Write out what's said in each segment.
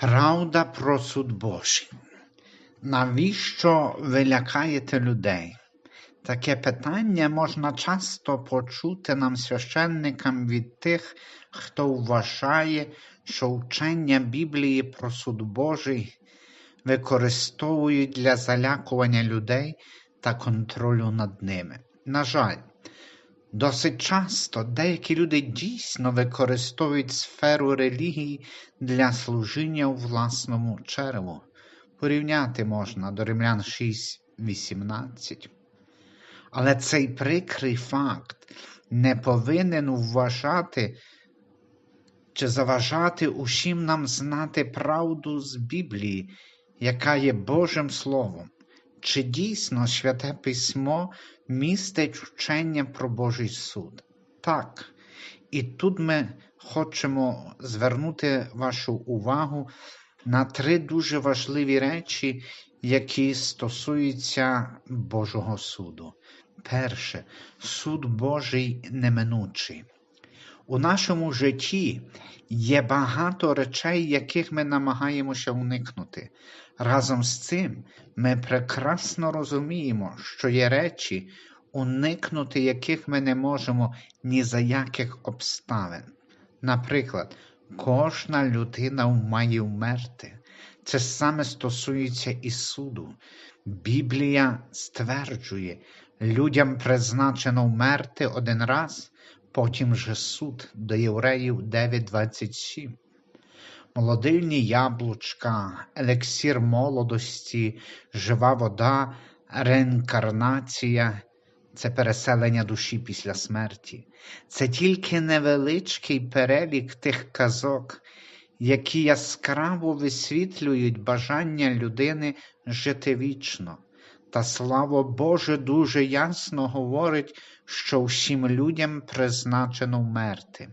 Правда про суд Божий. Навіщо ви лякаєте людей? Таке питання можна часто почути нам священникам від тих, хто вважає, що вчення Біблії про суд Божий використовують для залякування людей та контролю над ними. На жаль, Досить часто деякі люди дійсно використовують сферу релігії для служіння у власному череву. Порівняти можна до Римлян 6.18. Але цей прикрий факт не повинен вважати чи заважати усім нам знати правду з Біблії, яка є Божим Словом. Чи дійсно святе письмо містить вчення про Божий суд? Так. І тут ми хочемо звернути вашу увагу на три дуже важливі речі, які стосуються Божого суду. Перше, суд Божий неминучий. У нашому житті є багато речей, яких ми намагаємося уникнути. Разом з цим ми прекрасно розуміємо, що є речі, уникнути яких ми не можемо ні за яких обставин. Наприклад, кожна людина має вмерти. Це саме стосується і суду. Біблія стверджує, людям призначено вмерти один раз, потім же суд до Євреїв 9.27 молодильні яблучка, елексір молодості, жива вода, реінкарнація це переселення душі після смерті. Це тільки невеличкий перелік тих казок, які яскраво висвітлюють бажання людини жити вічно. Та слава Боже дуже ясно говорить, що всім людям призначено вмерти.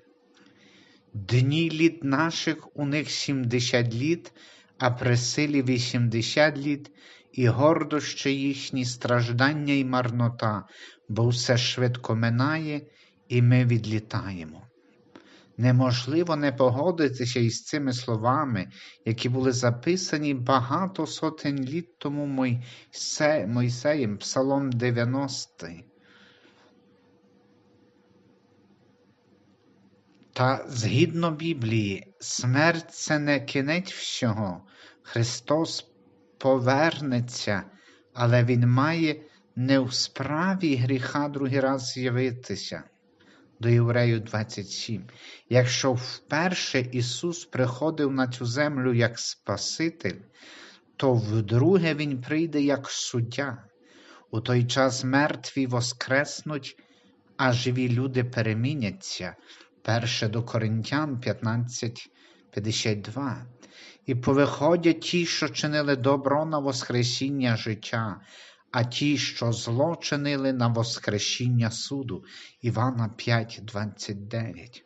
Дні літ наших у них сімдесят літ, а при силі вісімдесят літ, і гордощі їхні страждання й марнота, бо все швидко минає, і ми відлітаємо. Неможливо не погодитися із цими словами, які були записані багато сотень літ тому Мойсеєм, Псалом 90. Та згідно Біблії, смерть це не кінець всього. Христос повернеться, але Він має не в справі гріха другий раз з'явитися. До Єврею 27. Якщо вперше Ісус приходив на цю землю як Спаситель, то вдруге Він прийде як суддя. У той час мертві воскреснуть, а живі люди переміняться. Перше до Коринтян 15:52. І повиходять ті, що чинили добро на Воскресіння життя, а ті, що зло чинили на Воскресіння суду. Івана 5:29.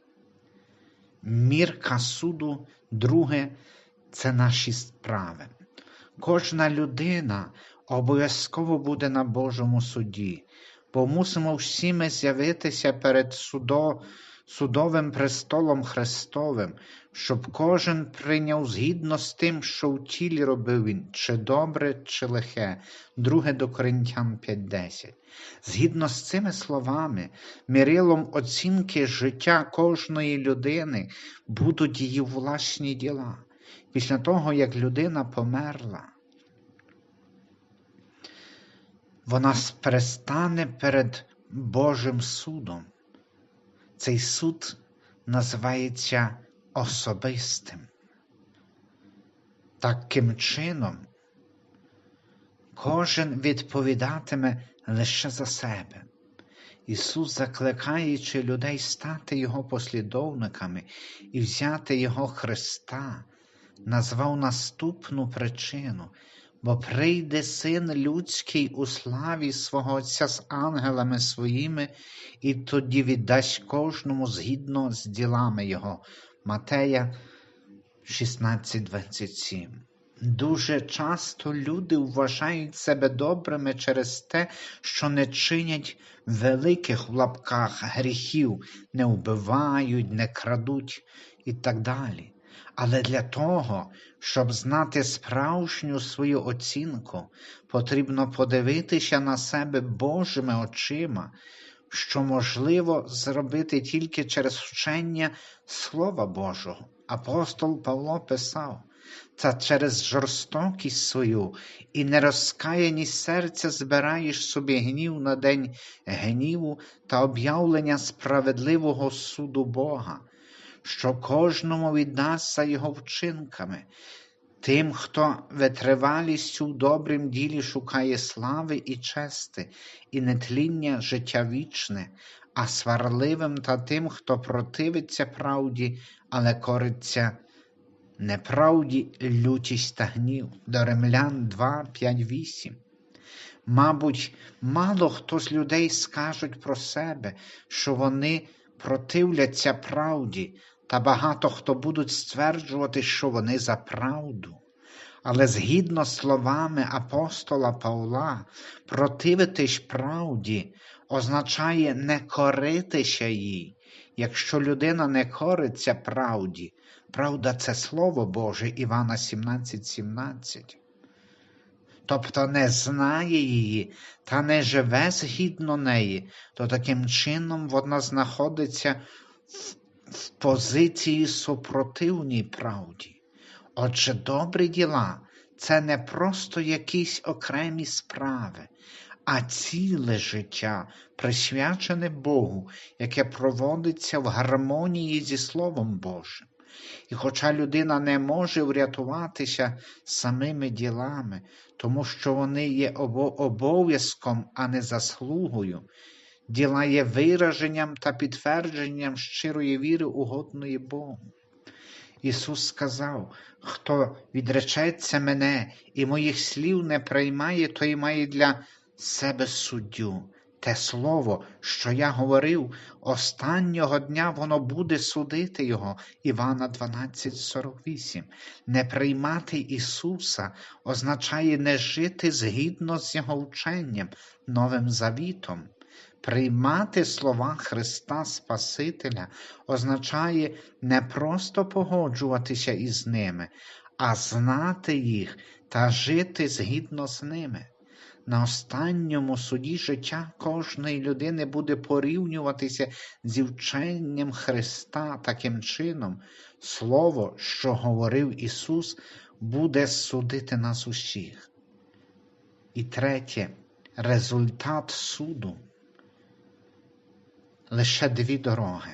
Мірка суду, друге, це наші справи. Кожна людина обов'язково буде на Божому суді, бо мусимо всі ми з'явитися перед судом судовим престолом Христовим, щоб кожен прийняв згідно з тим, що в тілі робив він, чи добре, чи лихе, друге до Коринтян 5.10. Згідно з цими словами, мірилом оцінки життя кожної людини будуть її власні діла. Після того, як людина померла, вона перестане перед Божим судом. Цей суд називається особистим. Таким чином, кожен відповідатиме лише за себе. Ісус, закликаючи людей стати Його послідовниками і взяти Його Христа, назвав наступну причину, бо прийде син людський у славі свого Отця з ангелами своїми, і тоді віддасть кожному згідно з ділами Його. Матея 16:27. Дуже часто люди вважають себе добрими через те, що не чинять великих в лапках гріхів, не вбивають, не крадуть і так далі. Але для того, щоб знати справжню свою оцінку, потрібно подивитися на себе Божими очима, що можливо зробити тільки через вчення Слова Божого. Апостол Павло писав, та через жорстокість свою і нерозкаяність серця збираєш собі гнів на день гніву та об'явлення справедливого суду Бога, що кожному віддасть за його вчинками. Тим, хто витривалістю в добрім ділі шукає слави і чести, і нетління життя вічне, а сварливим та тим, хто противиться правді, але кориться неправді лютість та гнів. До Римлян 2, 5, 8. Мабуть, мало хто з людей скажуть про себе, що вони противляться правді, та багато хто будуть стверджувати, що вони за правду. Але згідно словами апостола Павла, противитись правді означає не коритися їй. Якщо людина не кориться правді, правда це Слово Боже Івана 17,17. 17. Тобто не знає її та не живе згідно неї, то таким чином вона знаходиться в, в позиції супротивній правді. Отже, добрі діла це не просто якісь окремі справи, а ціле життя, присвячене Богу, яке проводиться в гармонії зі Словом Божим. І хоча людина не може врятуватися самими ділами, тому що вони є обов'язком, а не заслугою, діла є вираженням та підтвердженням щирої віри угодної Богу. Ісус сказав, хто відречеться мене і моїх слів не приймає, той має для себе суддю. Те слово, що я говорив, останнього дня воно буде судити його. Івана 12,48. Не приймати Ісуса означає не жити згідно з Його вченням, Новим Завітом. Приймати слова Христа Спасителя означає не просто погоджуватися із ними, а знати їх та жити згідно з ними. На останньому суді життя кожної людини буде порівнюватися зі вченням Христа таким чином, Слово, що говорив Ісус, буде судити нас усіх. І третє результат суду лише дві дороги.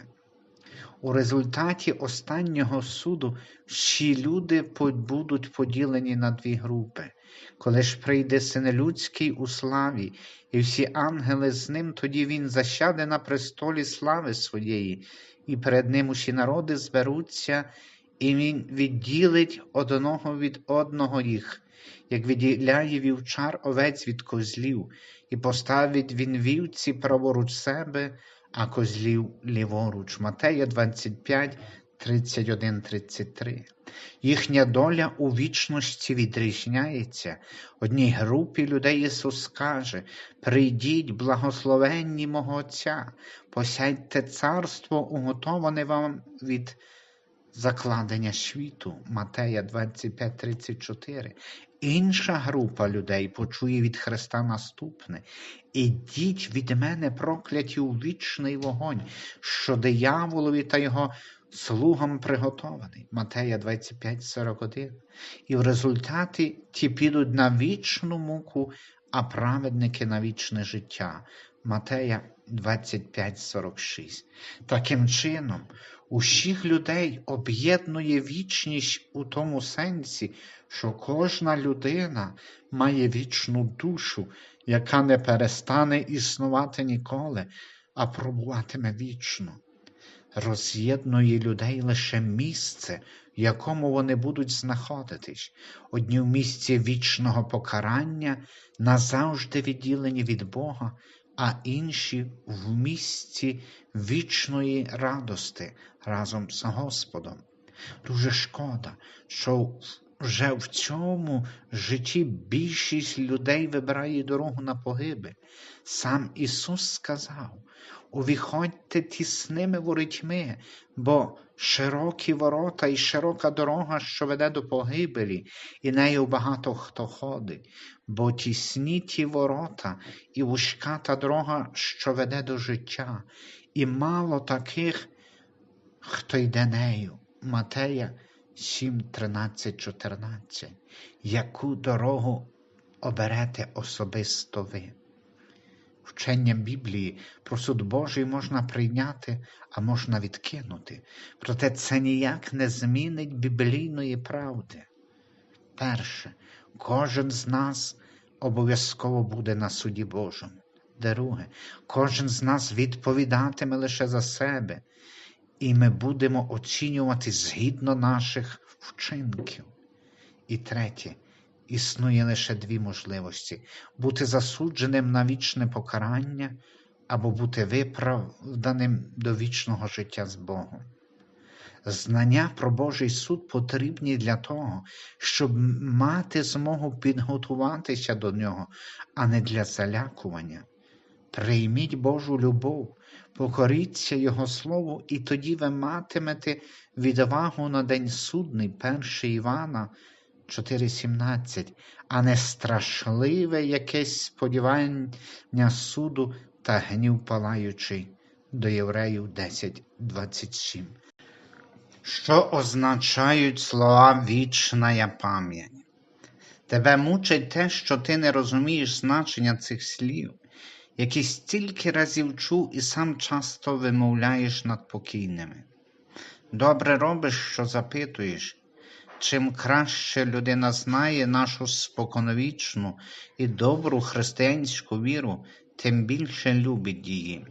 У результаті останнього суду всі люди будуть поділені на дві групи. Коли ж прийде син людський у славі, і всі ангели з ним, тоді він засяде на престолі слави своєї, і перед ним усі народи зберуться, і він відділить одного від одного їх, як відділяє вівчар овець від козлів, і поставить він вівці праворуч себе а козлів ліворуч. Матея 25, 31, 33. Їхня доля у вічності відрізняється. Одній групі людей Ісус каже: Прийдіть, благословенні мого Отця, посядьте царство, уготоване вам від закладення світу. Матея 25, 34. Інша група людей почує від Христа наступне: Ідіть від мене, прокляті у вічний вогонь, що дияволові та його слугам приготований. Матея 25, 41. І в результаті ті підуть на вічну муку, а праведники на вічне життя. Матея 25, 46. Таким чином, усіх людей об'єднує вічність у тому сенсі, що кожна людина має вічну душу, яка не перестане існувати ніколи, а пробуватиме вічно. Роз'єднує людей лише місце, в якому вони будуть знаходитись, одні в місці вічного покарання, назавжди відділені від Бога, а інші в місці вічної радости разом з Господом. Дуже шкода, що вже в цьому житті більшість людей вибирає дорогу на погибель. Сам Ісус сказав: увіходьте тісними ворітьми, бо широкі ворота і широка дорога, що веде до погибелі, і нею багато хто ходить, бо тісні ті ворота і вузька та дорога, що веде до життя, і мало таких, хто йде нею. Матея 7, 13, 14. Яку дорогу оберете особисто ви? Вчення Біблії про суд Божий можна прийняти, а можна відкинути. Проте це ніяк не змінить біблійної правди. Перше, кожен з нас обов'язково буде на суді Божому. Друге, кожен з нас відповідатиме лише за себе, і ми будемо оцінювати згідно наших вчинків. І третє, існує лише дві можливості: бути засудженим на вічне покарання або бути виправданим до вічного життя з Богом. Знання про Божий суд потрібні для того, щоб мати змогу підготуватися до нього, а не для залякування. Прийміть Божу любов, покоріться Його Слову, і тоді ви матимете відвагу на день судний, 1 Івана 4,17, а не страшливе якесь сподівання суду та гнів палаючий до Євреїв 10,27. Що означають слова вічна пам'ять? Тебе мучить те, що ти не розумієш значення цих слів, які стільки разів чув і сам часто вимовляєш над покійними. Добре робиш, що запитуєш, чим краще людина знає нашу споконвічну і добру християнську віру, тим більше любить її.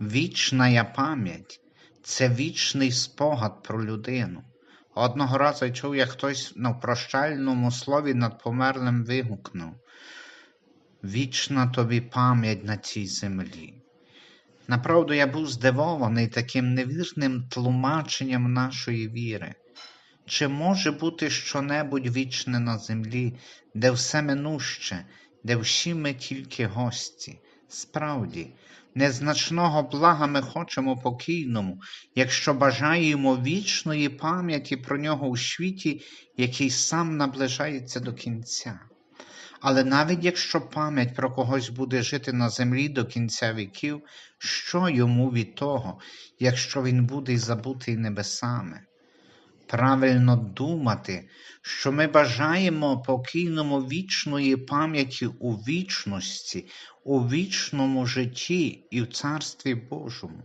Вічна пам'ять це вічний спогад про людину. Одного разу я чув, як хтось на прощальному слові над померлим вигукнув Вічна тобі пам'ять на цій землі. Направду я був здивований таким невірним тлумаченням нашої віри. Чи може бути щонебудь вічне на землі, де все минуще, де всі ми тільки гості? Справді, незначного блага ми хочемо покійному, якщо бажаємо вічної пам'яті про нього у світі, який сам наближається до кінця. Але навіть якщо пам'ять про когось буде жити на землі до кінця віків, що йому від того, якщо він буде забутий небесами? Правильно думати, що ми бажаємо покійному вічної пам'яті у вічності, у вічному житті і в Царстві Божому,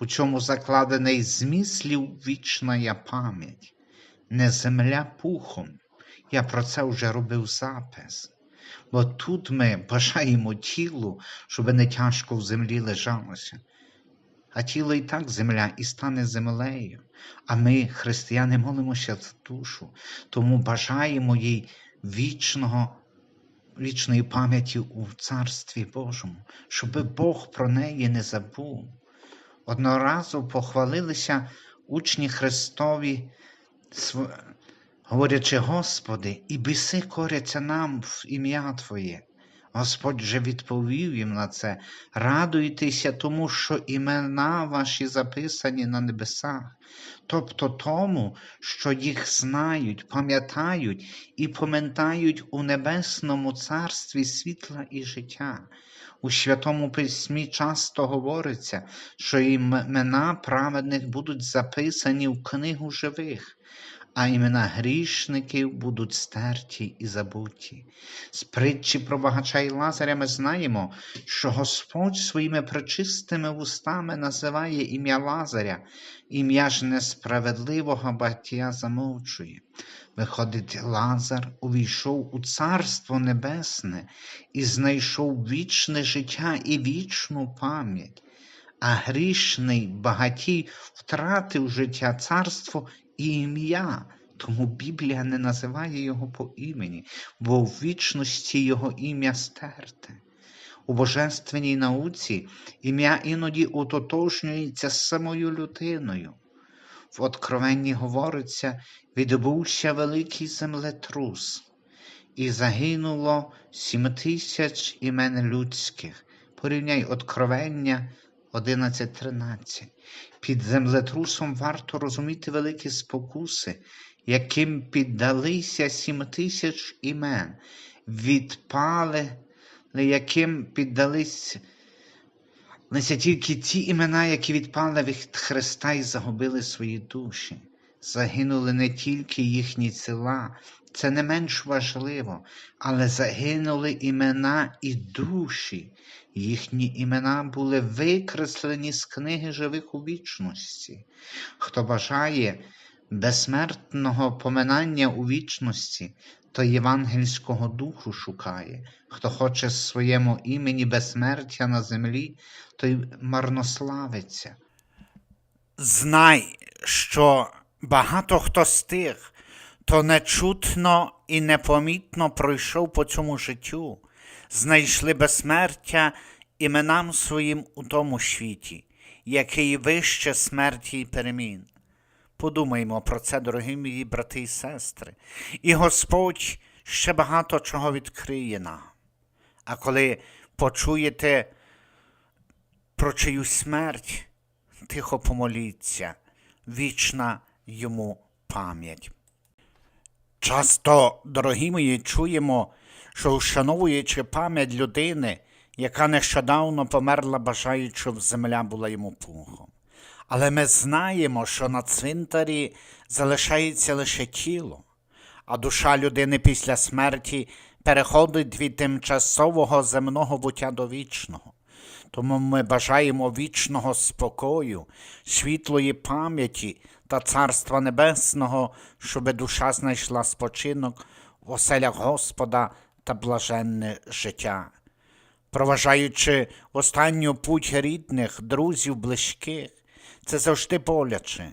у чому закладений зміст слів вічна пам'ять, не земля пухом. Я про це вже робив запис. Бо тут ми бажаємо тілу, щоб не тяжко в землі лежалося. А тіло і так земля і стане землею. А ми, християни, молимося за душу, тому бажаємо їй вічного, вічної пам'яті у Царстві Божому, щоб Бог про неї не забув. Одного разу похвалилися учні Христові говорячи, Господи, і біси коряться нам в ім'я Твоє. Господь же відповів їм на це, радуйтеся тому, що імена ваші записані на небесах, тобто тому, що їх знають, пам'ятають і пам'ятають у небесному царстві світла і життя. У Святому Письмі часто говориться, що імена праведних будуть записані в книгу живих а імена грішників будуть стерті і забуті. З притчі про багача і Лазаря ми знаємо, що Господь своїми пречистими вустами називає ім'я Лазаря, ім'я ж несправедливого батя замовчує. Виходить, Лазар увійшов у Царство Небесне і знайшов вічне життя і вічну пам'ять. А грішний багатій втратив життя царство і ім'я, тому Біблія не називає його по імені, бо в вічності його ім'я стерте. У божественній науці ім'я іноді утотожнюється з самою людиною. В Откровенні говориться, відбувся великий землетрус, і загинуло сім тисяч імен людських. Порівняй Откровення 11.13. Під землетрусом варто розуміти великі спокуси, яким піддалися сім тисяч імен, відпали, яким піддались лише тільки ті імена, які відпали від Христа і загубили свої душі. Загинули не тільки їхні тіла, це не менш важливо, але загинули імена і душі. Їхні імена були викреслені з книги живих у вічності. Хто бажає безсмертного поминання у вічності, то євангельського духу шукає. Хто хоче своєму імені безсмертя на землі, той марнославиться. Знай, що багато хто з тих, хто нечутно і непомітно пройшов по цьому життю, знайшли безсмертя іменам своїм у тому світі, який вище смерті і перемін. Подумаймо про це, дорогі мої брати і сестри, і Господь ще багато чого відкриє нам. А коли почуєте про чиюсь смерть, тихо помоліться, вічна йому пам'ять. Часто, дорогі мої, чуємо, що вшановуючи пам'ять людини, яка нещодавно померла, бажаючи, щоб земля була йому пухом. Але ми знаємо, що на цвинтарі залишається лише тіло, а душа людини після смерті переходить від тимчасового земного буття до вічного. Тому ми бажаємо вічного спокою, світлої пам'яті та Царства Небесного, щоби душа знайшла спочинок в оселях Господа та блаженне життя. Проважаючи останню путь рідних, друзів, близьких, це завжди боляче.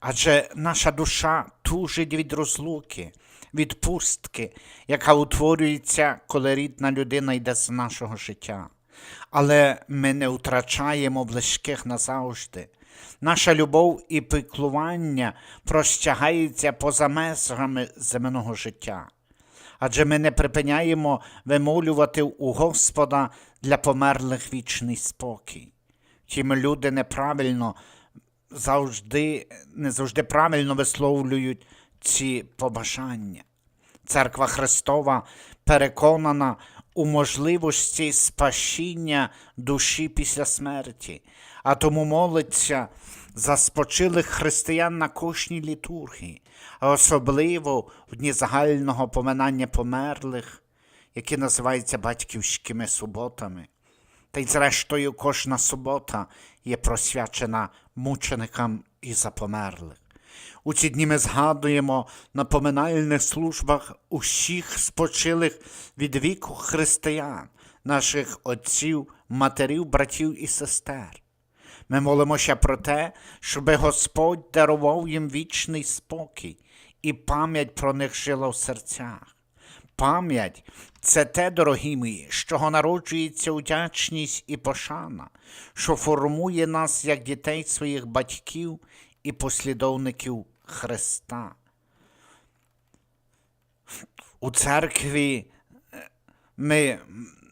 Адже наша душа тужить від розлуки, від пустки, яка утворюється, коли рідна людина йде з нашого життя. Але ми не втрачаємо близьких назавжди. Наша любов і піклування простягається поза межами земного життя. Адже ми не припиняємо вимолювати у Господа для померлих вічний спокій. Втім, люди неправильно завжди, не завжди правильно висловлюють ці побажання. Церква Христова переконана у можливості спасіння душі після смерті, а тому молиться за спочилих християн на кожній літургії, а особливо в дні загального поминання померлих, які називаються батьківськими суботами. Та й зрештою кожна субота є просвячена мученикам і за померлих. У ці дні ми згадуємо на поминальних службах усіх спочилих від віку християн, наших отців, матерів, братів і сестер. Ми молимося про те, щоби Господь дарував їм вічний спокій і пам'ять про них жила в серцях. Пам'ять це те, дорогі мої, з чого народжується вдячність і пошана, що формує нас як дітей своїх батьків і послідовників Христа. У церкві ми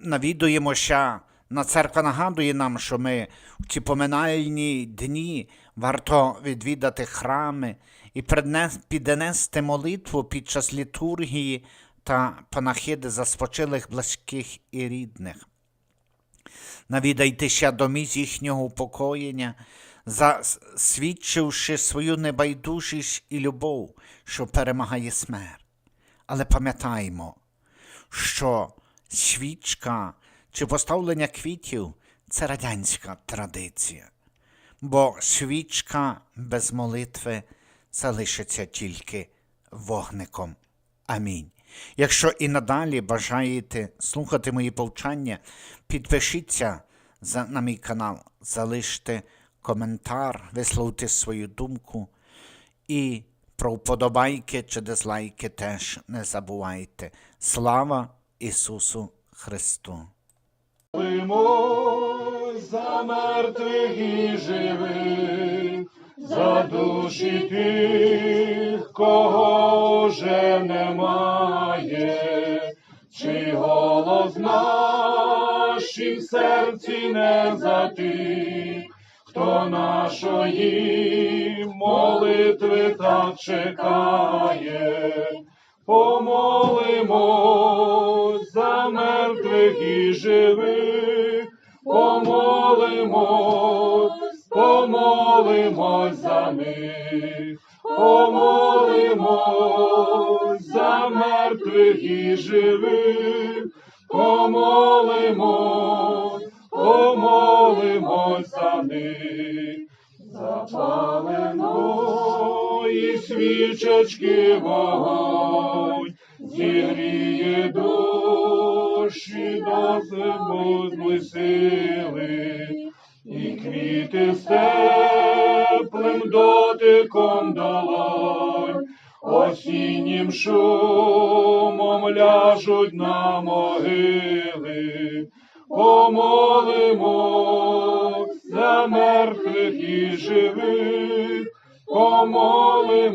навідуємося, на церква нагадує нам, що ми в ці поминальні дні варто відвідати храми і піднести молитву під час літургії та панахиди за спочилих близьких і рідних. Навідайтеся до місць їхнього упокоєння, засвідчивши свою небайдужість і любов, що перемагає смерть. Але пам'ятаймо, що свічка чи поставлення квітів це радянська традиція, бо свічка без молитви залишиться тільки вогником. Амінь. Якщо і надалі бажаєте слухати мої повчання, підпишіться на мій канал, залиште коментар, висловте свою думку і про вподобайки чи дизлайки теж не забувайте. Слава Ісусу Христу! Молимось за мертвих і живих, за душі тих, кого вже немає, чий голос нашім серці не затих, хто нашої молитви так чекає, помолимось за мертвих і живих, помолимось, помолимось дотиком долонь, осіннім шумом ляжуть на могили. Помолимось за мертвих і живих, помолимось,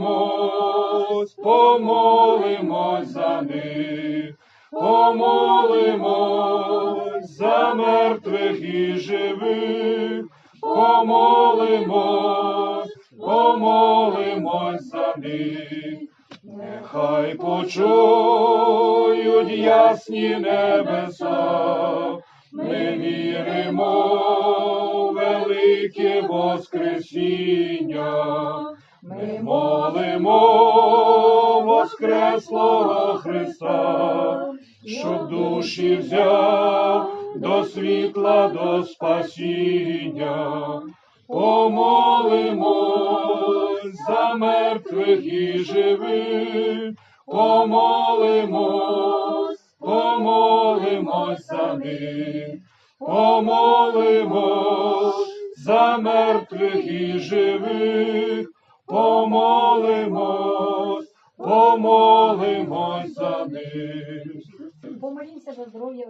помолимось за них, помолимось за мертвих і живих, помолимось, помолимось за них. Нехай почують ясні небеса, ми віримо в велике Воскресіння, ми молимо Воскреслого Христа, щоб душі взяв до світла, до спасіння. Помолимось за мертвих і живих, помолимось, помолимось за них, помолимось за мертвих і живих, помолимось, помолимось за них. Помолімося за здоров'я